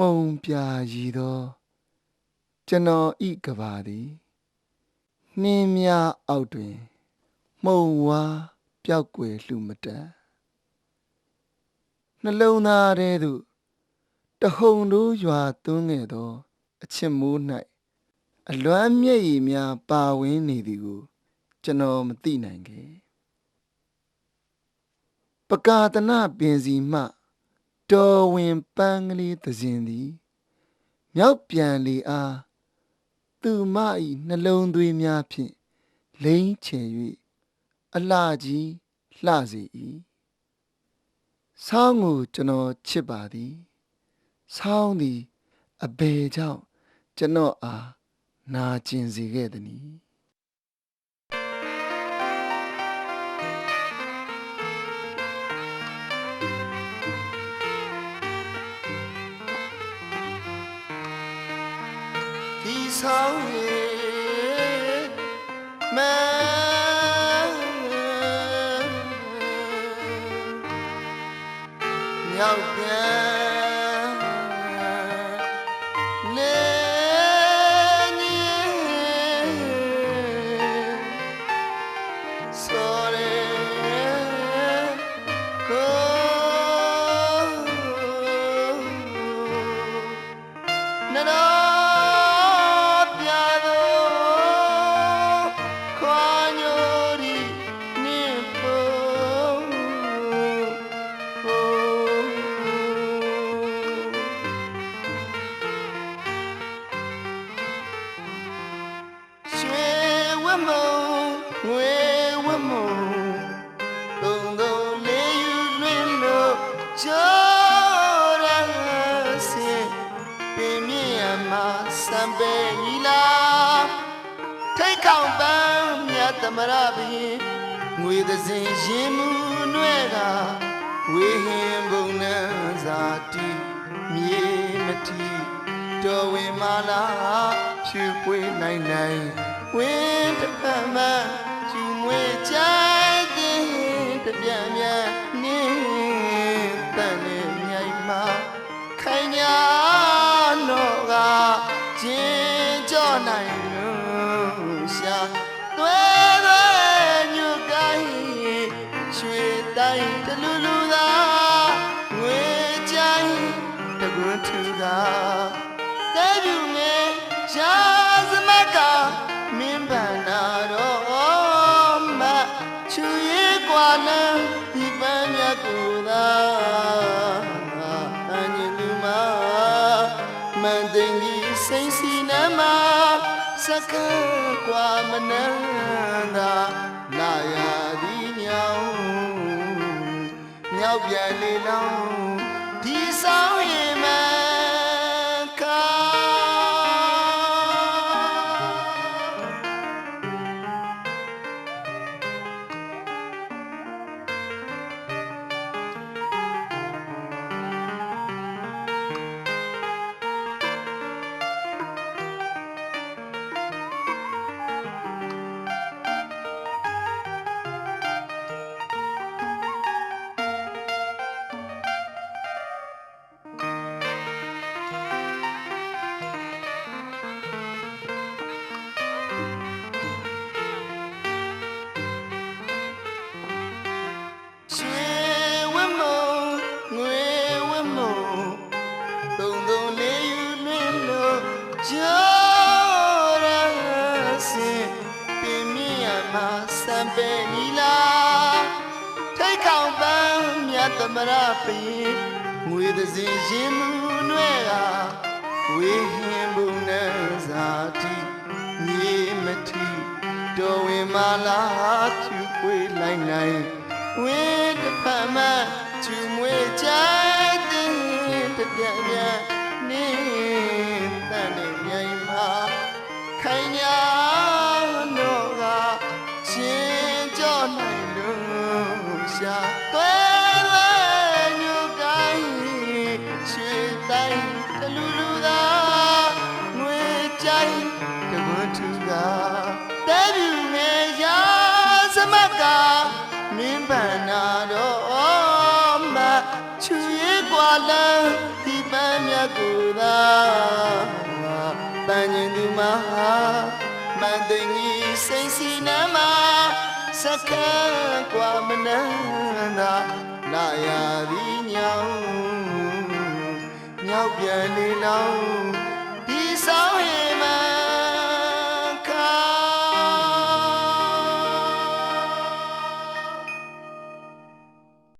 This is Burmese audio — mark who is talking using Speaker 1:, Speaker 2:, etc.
Speaker 1: မှုံပြာရည်သော ကျွန်တော်ဤကဘာသည်နှင်းများအောက်တွင်မှုံဝါပျောက်ကွယ်လှမတတ်နှလုံးသားထဲသို့တဟုန်တို့ရွာသွန်းခဲ့သော အချစ်မိုး၌အလွမ်းမျက်ရည်များပါဝင်နေသည်ကို ကျွန်တော်မသိနိုင်ခဲ့ပကာတနာပင်စီမှ တော်ဝင်ပန်းကလေးသစဉ်သည်မြောက်ပြန်လေအားသူမ၏နှလုံးသွေးများဖြင့်လိမ့်ချေ၍အလှကြီးလှစေ၏ဆောင်းကိုကျွန်တော်ချစ်ပါသည်ဆောင်းသည်အဘယ်ကြောင့်ကျွန်တော်အားနာကျင်စေခဲ့သနည်း ဒီဆောင်ရေမမြော စံပဲညီလာထိတ်ခေါင်ပန်းမြတ်သမရဘီငွေသစဉ်ရင်မှုနွဲကဝေဟင်ဘုံနန်းစာတီမြေမထီတော်ဝင်မာလာဖြူပွေးနိုင်နိုင်ဝင်းတစ်ဖက်မှကျူမွေချိုင်တဲ့တပြန်မြန် ကြောနိုင်လို့ရှာသွဲသွဲညုကိုင်းရွှေတိုင်းတလူလူသာငွေချိုင်းတကွန်းထူသာတဲပြူငယ်ရှာစမကမင်းဗန္နာတော့မချူရဲ့ကွာလန်းဒီပန်းမြတ်ကိုသာအ စကကွာမနန်းသာလာရသည်ညောင်းမြောက်ပြန်လေလောင်း မှာစံပဲညီလာထိတ်ခေါင်ပန်းမြတ်သမရပင်ငွေသစဉ်ရင်မှုနွဲကဝေဟင်ဘုံနဲ့ဇာတိမြေမထီတော်ဝင်မာလာဖြူခွေလိုက်နိုင်ဝင်းတစ်ဖက်မှကျူမွေချိုင်တဲ့တပြက်ပြက် ကတဲပြူငယ်ရာသမကမင်းပန္နာတော်မချူရဲကွာလန်ဒီပန်းမြတ်ကိုသာတန်ရင်သူမဟာမန်သိငီစိတ်စီနမစကံကွာမနန္ဒလာရသည်ညောင်းမြောက်ပြန်လေလောင်း